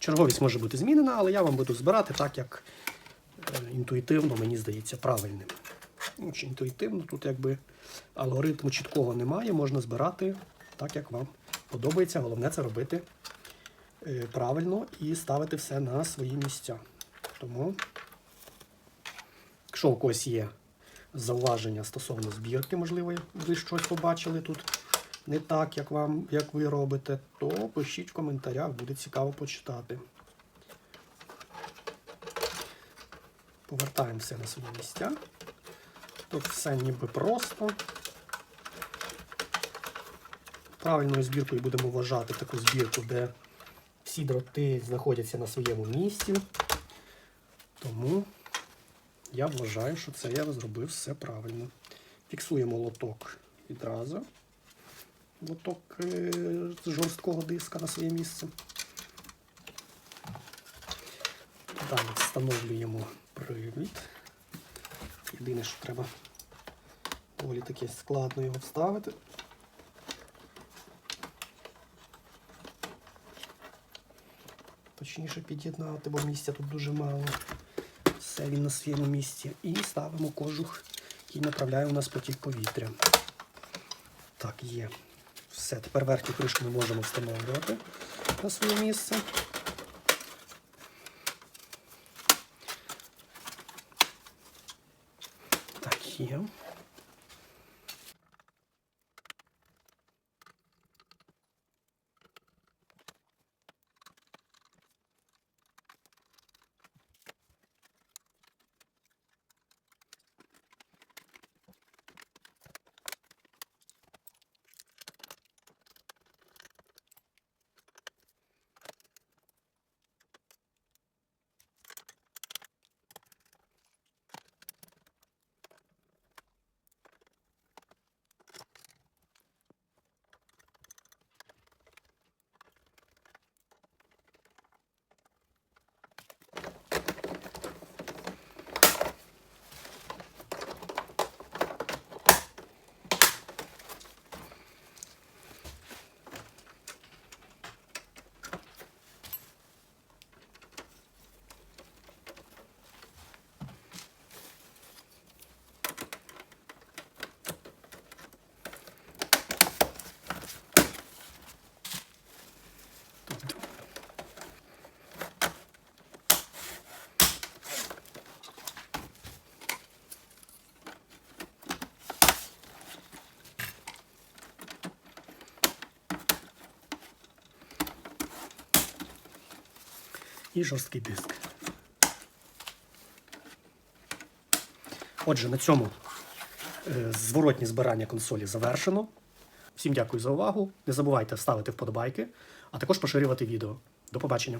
Черговість може бути змінена, але я вам буду збирати так, як е, інтуїтивно, мені здається, правильним. Ну, чи інтуїтивно, тут якби алгоритму чіткого немає, можна збирати так, як вам подобається. Головне це робити е, правильно і ставити все на свої місця. Тому, якщо у когось є зауваження стосовно збірки, можливо, ви щось побачили тут не так, як вам, як ви робите, то пишіть в коментарях, буде цікаво почитати. Повертаємо все на свої місця. Тут все ніби просто. Правильною збіркою будемо вважати таку збірку, де всі дроти знаходяться на своєму місці. Тому я вважаю, що це я зробив все правильно. Фіксуємо лоток відразу. Лоток е, жорсткого диска на своє місце. Далі встановлюємо привід. Єдине, що треба доволі таки складно його вставити. Точніше під'єднати, бо місця тут дуже мало. Все він на своєму місці. І ставимо кожух, який направляє у нас потік повітря. Так, є. Все, тепер верхню кришку ми можемо встановлювати на своє місце. Так, є. І жорсткий диск. Отже, на цьому е, зворотнє збирання консолі завершено. Всім дякую за увагу. Не забувайте ставити вподобайки, а також поширювати відео. До побачення!